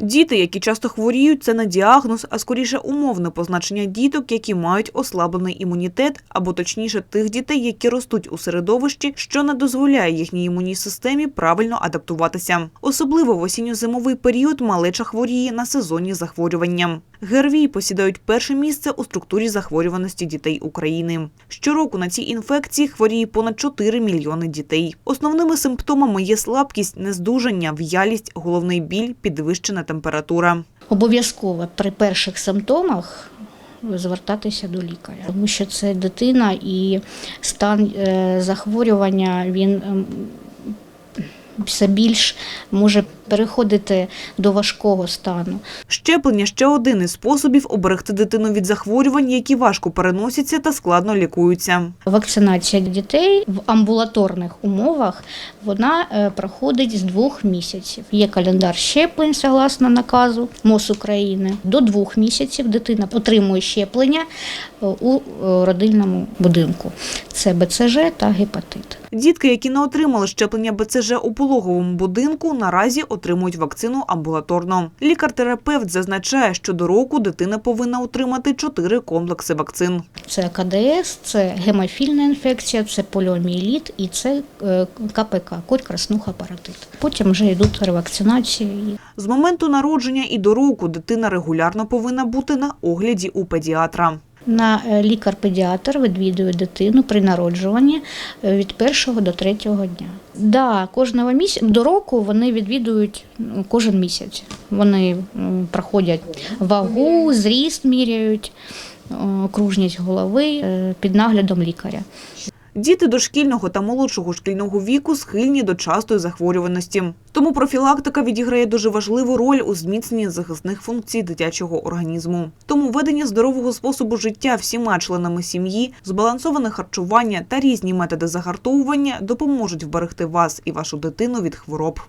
Діти, які часто хворіють, це не діагноз, а скоріше умовне позначення діток, які мають ослаблений імунітет, або точніше тих дітей, які ростуть у середовищі, що не дозволяє їхній імунній системі правильно адаптуватися. Особливо в осінньо-зимовий період малеча хворіє на сезонні захворювання. ГРВІ посідають перше місце у структурі захворюваності дітей України. Щороку на ці інфекції хворіє понад 4 мільйони дітей. Основними симптомами є слабкість, нездужання, в'ялість, головний біль, підвищена температура. Обов'язково при перших симптомах звертатися до лікаря, тому що це дитина і стан е, захворювання він ем, все більш може переходити до важкого стану. Щеплення ще один із способів оберегти дитину від захворювань, які важко переносяться та складно лікуються. Вакцинація дітей в амбулаторних умовах вона е, проходить з двох місяців. Є календар щеплень, согласно наказу МОЗ України. До двох місяців дитина отримує щеплення е, у е, родильному будинку. Це БЦЖ та гепатит. Дітки, які не отримали щеплення БЦЖ у пологовому будинку, наразі отримують вакцину амбулаторно. Лікар-терапевт зазначає, що до року дитина повинна отримати чотири комплекси вакцин. Це КДС, це гемофільна інфекція, це поліомієліт і це е, КПК, кот краснуха паротит. Потім вже йдуть ревакцинації. З моменту народження і до року дитина регулярно повинна бути на огляді у педіатра. На е, лікар-педіатр відвідує дитину при народжуванні е, від першого до третього дня. Да, кожного місяця до року вони відвідують ну, кожен місяць. Вони проходять вагу, зріст міряють, окружність голови е, під наглядом лікаря. Діти дошкільного та молодшого шкільного віку схильні до частої захворюваності. Тому профілактика відіграє дуже важливу роль у зміцненні захисних функцій дитячого організму. Тому ведення здорового способу життя всіма членами сім'ї, збалансоване харчування та різні методи загартовування допоможуть вберегти вас і вашу дитину від хвороб.